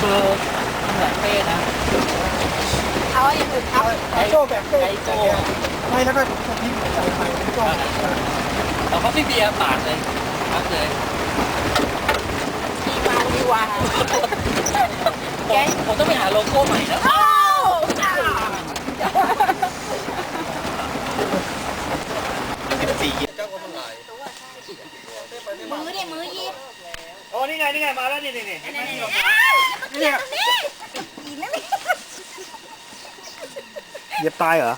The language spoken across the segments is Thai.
เบอร์เหมือนเป้นะเอาอย่างอื่นครับเอาโจ้แบบเป้ไอโจ้ไม่แล้วก็ทิ้งใส่ไปเป็นโจ้เราก็พี่เบียร์ปาดเลยพักเลยดีวาดีวาผมผมต้องไปหาโลโก้ใหม่นะโอ้สี่เจ้าก็มันหลายมือดิมือยีโอ้นี่ไงนี่ไงมาแล้วนี่นี่นี่เห็นไหมนี่ เนี่ยนี่อีนั่นนี่เหยียบตายเหรอ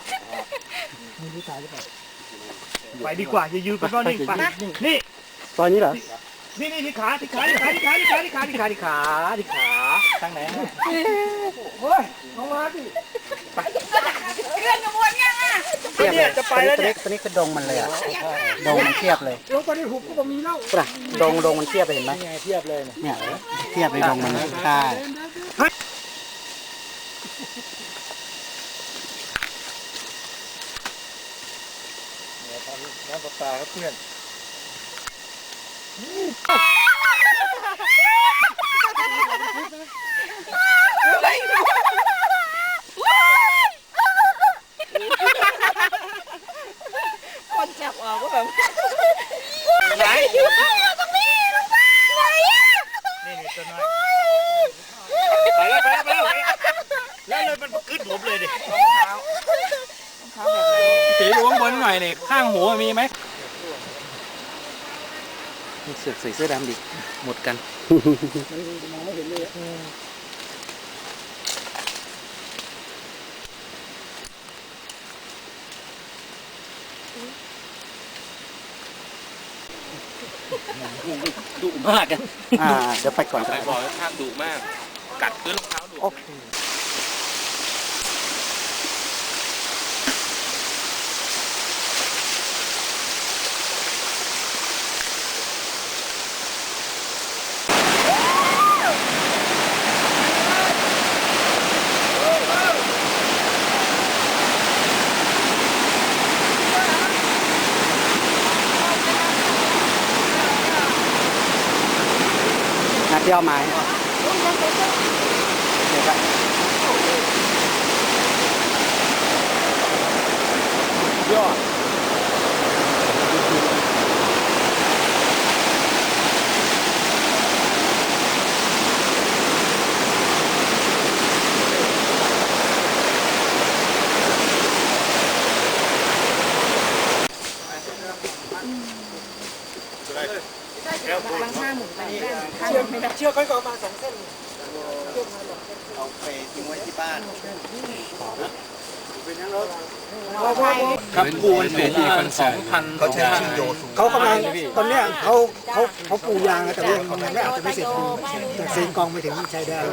ไปดีกว่าอย่ายืนกันก็นิ่งไปนี่ตอนนี้เหรอนี่นี่ที่ขาที่ขาที่ขาที่ขาที่ขาที่ขาที่ขาที่ขาที่ขาทางไหนฮะเฮ้ยลงมาสิเรื่องกระบวนยัง อะเนี่ยจะไปแล้วเนี่ยตอนนี้คือดงมันเลยอะดงมันเทียบเลยลงไปในหุบก็มีแล้วป่ะดงดงมันเทียบเลยเห็นไหมเทียบเลยเนี่ยเทียบเลยดงมันใช่น้ำปลาปลาครับเพื่อนคนจับออกก็แบบ ไหน อยู่ไหนอะตรงนี้ลงมาไหนอะ นี่นี่ตัวน้อยไปแล้วไปแล้วไปแล้วไปแล้วแล้วเลยมันขึ้นผมเลยดิ สีดูข้างบนหน่อยนี่ข้างหูมีไหมมีเสือกใส่เสื้อดำดิ หมดกันดุมากอะอ่าเดี๋ยวไปก่อนไปบอกว่าข้างดุมาก กัดพื้นรองเท้าดุ ที่เอามานี่ เชือกค่อยๆมาสองเส้นเอาไปทิ้งไว้ที่บ้านครับปูนสูงประมาณสองพันเขาใช้ชื่อโยสูเขากำลังตอนเนี้ยเขาเขาเขาปูยางนะแต่ว่ายังไม่อาจจะไม่เสร็จปูจากเซนกองไปถึงชายแดน